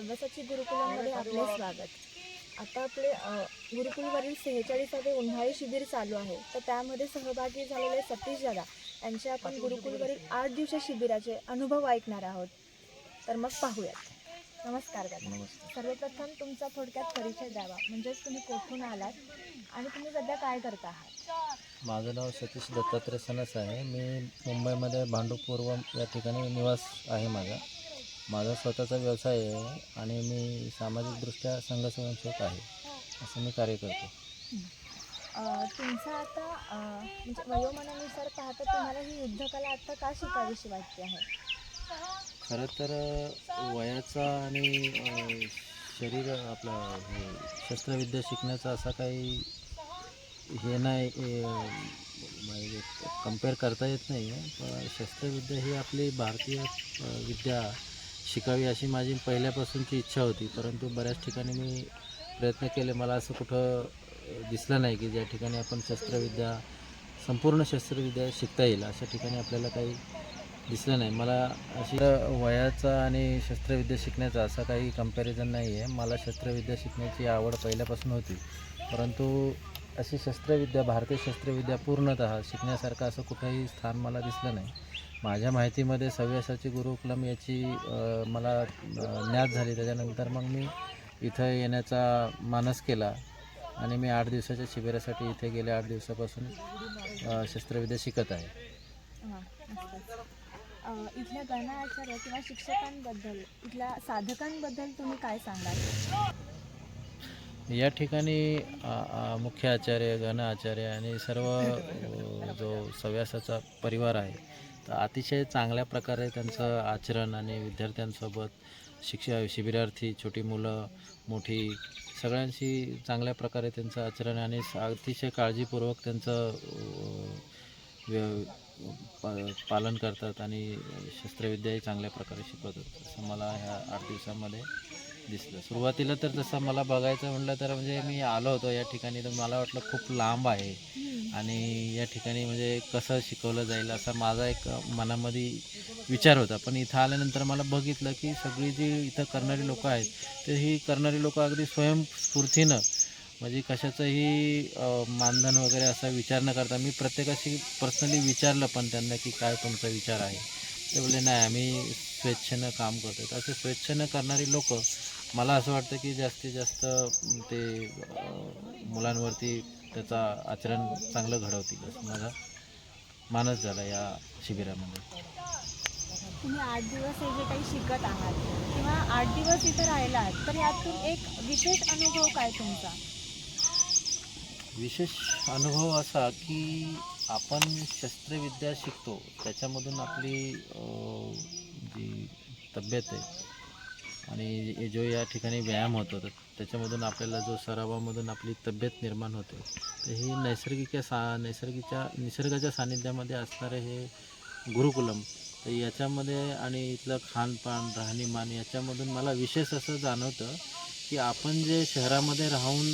सव्यासाची गुरुकुलामध्ये आपले स्वागत. आता आपले गुरुकुलवरील सेहेचाळीसावे उन्हाळी शिबिर चालू आहे. तर त्यामध्ये सहभागी झालेले सतीश दादा यांचे आपण गुरुकुलवरील आठ दिवसा शिबिराचे अनुभव ऐकणार आहोत. तर मग पाहूयात. नमस्कार दादा. सर्वप्रथम तुमचा थोडक्यात परिचय द्यावा. म्हणजेच तुम्ही कुठून आलात आणि तुम्ही सध्या काय करता आहात? माझं नाव सतीश दत्तात्रय सनस आहे. मी मुंबईमध्ये भांडूपूर्व या ठिकाणी निवास आहे माझा. माझा स्वतःचा व्यवसाय आहे आणि मी सामाजिकदृष्ट्या संघस्वयंसेवक आहे असं मी कार्य करतो. अ, तुमचा आता म्हणजे वयोमानानुसार पाहता तुम्हाला ही युद्धकला आता का शिकावीशी वाटते आहे? खरं तर वयाचा आणि शरीर आपला हे शस्त्रविद्या शिकण्याचा असा काही हे नाही कंपेअर करता येत नाही आहे पण शस्त्रविद्या ही आपली भारतीय विद्या शिकावी अशी माझी पहिल्यापासूनची इच्छा होती. परंतु बऱ्याच ठिकाणी मी प्रयत्न केले. मला असं कुठं दिसलं नाही की ज्या ठिकाणी आपण शस्त्रविद्या संपूर्ण शस्त्रविद्या शिकता येईल अशा ठिकाणी आपल्याला काही दिसलं नाही. मला अशी वयाचा आणि शस्त्रविद्या शिकण्याचा असा काही कंपॅरिझन नाही आहे मला शस्त्रविद्या शिकण्याची आवड पहिल्यापासून होती. परंतु अशी शस्त्रविद्या भारतीय शस्त्रविद्या पूर्णतः शिकण्यासारखं असं कुठंही स्थान मला दिसलं नाही. माझ्या माहितीमध्ये सव्यासाची गुरुकुलम याची मला ज्ञात झाली. त्याच्यानंतर मग मी इथं येण्याचा मानस केला आणि मी आठ दिवसाच्या शिबिरासाठी इथे गेल्या आठ दिवसापासून शस्त्रविद्या शिकत आहे. इथल्या गणाचार्य किंवा शिक्षकांबद्दल इथल्या साधकांबद्दल तुम्ही काय सांगाल? या ठिकाणी मुख्य आचार्य गण आचार्य आणि सर्व जो सव्यासाचा परिवार आहे तर अतिशय चांगल्या प्रकारे त्यांचं आचरण आणि विद्यार्थ्यांसोबत शिक्षा शिबिरार्थी छोटी मुलं मोठी सगळ्यांशी चांगल्या प्रकारे त्यांचं आचरण आणि अतिशय काळजीपूर्वक त्यांचं व्य- पा- पालन करतात आणि शस्त्रविद्याही चांगल्या प्रकारे शिकवतात. असं मला ह्या आठ दिवसामध्ये दिसलं. सुरुवातीला तर जसं मला बघायचं म्हटलं तर म्हणजे मी आलो होतो या ठिकाणी. तर मला वाटलं खूप लांब आहे. आणि या ठिकाणी म्हणजे कसं शिकवलं जाईल असा माझा एक मनामध्ये विचार होता. पण इथं आल्यानंतर मला बघितलं की सगळी जी इथं करणारी लोकं आहेत तर ही करणारी लोकं अगदी स्वयंस्फूर्तीनं म्हणजे कशाचंही मानधन वगैरे असा विचार न करता मी प्रत्येकाशी पर्सनली विचारलं पण त्यांना की काय तुमचा विचार आहे. ते बोलले नाही आम्ही स्वेच्छेनं काम करतो तर असे स्वेच्छेनं करणारी लोक मला असं वाटतं की जास्तीत जास्त ते मुलांवरती त्याचा आचरण चांगलं घडवतील असं माझा मानस झाला या शिबिरामध्ये. तुम्ही आठ दिवस हे जे काही शिकत आहात किंवा आठ दिवस इथे राहिलात तर यातून एक विशेष अनुभव काय तुमचा? विशेष अनुभव असा की आपण शस्त्रविद्या शिकतो त्याच्यामधून आपली जी तब्येत आहे आणि जो या ठिकाणी व्यायाम होतो तर त्याच्यामधून आपल्याला जो सरावामधून आपली तब्येत निर्माण होते. तर ही नैसर्गिक सा नैसर्गिकच्या निसर्गाच्या सानिध्यामध्ये असणारे हे गुरुकुलम तर याच्यामध्ये आणि इथलं खानपान राहणीमान याच्यामधून मला विशेष असं जाणवतं की आपण जे शहरामध्ये राहून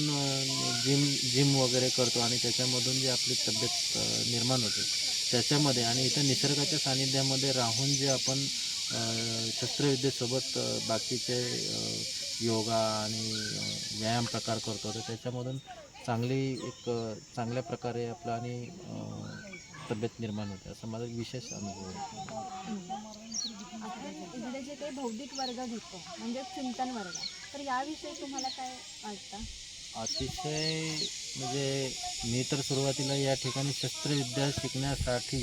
जिम जिम वगैरे करतो आणि त्याच्यामधून जे आपली तब्येत निर्माण होते त्याच्यामध्ये आणि इथं निसर्गाच्या सानिध्यामध्ये राहून जे आपण शस्त्रविद्येसोबत बाकीचे योगा आणि व्यायाम प्रकार करतो. तर त्याच्यामधून चांगली एक चांगल्या प्रकारे आपलं आणि तब्येत निर्माण होते. असं माझा विशेष अनुभव आहे. इकडे जे काही बौद्धिक वर्ग घेतो म्हणजे चिंतन वर्ग तर याविषयी तुम्हाला काय वाटतं? अतिशय म्हणजे मी तर सुरुवातीला या ठिकाणी शस्त्रविद्या शिकण्यासाठी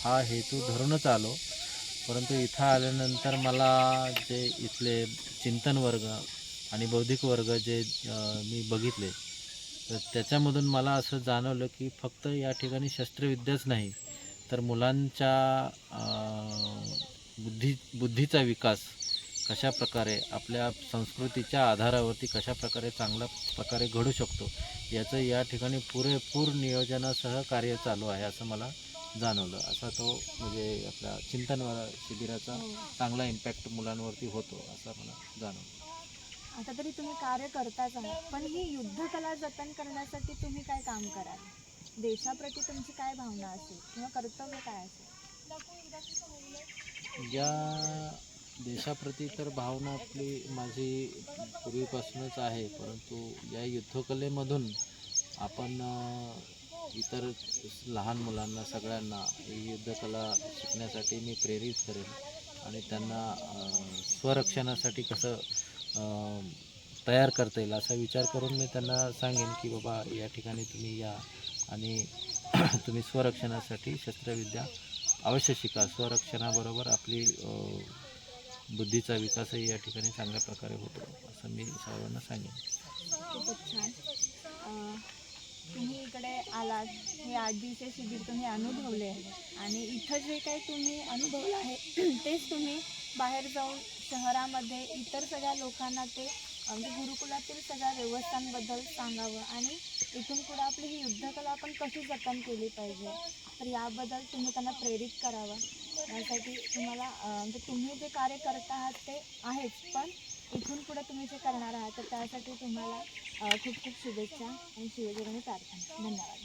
हा हेतू धरूनच आलो. परंतु इथं आल्यानंतर मला जे इथले चिंतन वर्ग आणि बौद्धिक वर्ग जे मी बघितले तर त्याच्यामधून मला असं जाणवलं की फक्त या ठिकाणी शस्त्रविद्याच नाही तर मुलांच्या बुद्धी बुद्धीचा विकास कशा प्रकारे आपल्या संस्कृतीच्या आधारावरती कशा प्रकारे चांगल्या प्रकारे घडू शकतो याचं या ठिकाणी पुरेपूर नियोजनासह कार्य चालू आहे असं मला जाणवलं. असा तो म्हणजे आपल्या चिंतन शिबिराचा चांगला इम्पॅक्ट मुलांवरती होतो असं मला जाणवलं. आता तरी तुम्ही कार्य करताच आहात पण ही युद्धकला जतन करण्यासाठी तुम्ही काय काम कराल? देशाप्रती तुमची काय भावना असेल? किंवा कर्तव्य काय असेल? या देशाप्रती तर भावना आपली माझी पूर्वीपासूनच आहे परंतु या युद्धकलेमधून आपण इतर लहान मुलांना सगळ्यांना ही युद्धकला शिकण्यासाठी मी प्रेरित करेन आणि त्यांना स्वरक्षणासाठी कसं तयार करता येईल असा विचार करून मी त्यांना सांगेन की बाबा या ठिकाणी तुम्ही या आणि तुम्ही स्वरक्षणासाठी शस्त्रविद्या अवश्य शिका. स्वरक्षणाबरोबर आपली बुद्धीचा विकासही या ठिकाणी चांगल्या प्रकारे होतो असं मी सर्वांना सांगेन. खूपच छान. तुम्ही इकडे आलात हे आठ दिवसीय शिबिर तुम्ही अनुभवले आणि इथं जे काही तुम्ही अनुभवलं आहे तेच तुम्ही बाहेर जाऊन शहरामध्ये इतर सगळ्या लोकांना ते म्हणजे गुरुकुलातील सगळ्या व्यवस्थांबद्दल सांगावं. आणि इथून पुढे आपली ही युद्धकला आपण कशी जतन केली पाहिजे तर याबद्दल तुम्ही त्यांना प्रेरित करावं. यासाठी तुम्हाला म्हणजे तुम्ही जे कार्य करत आहात ते आहेच पण इथून पुढे तुम्ही जे करणार आहात तर त्यासाठी तुम्हाला खूप खूप शुभेच्छा आणि शिवजगणी प्रार्थना. धन्यवाद.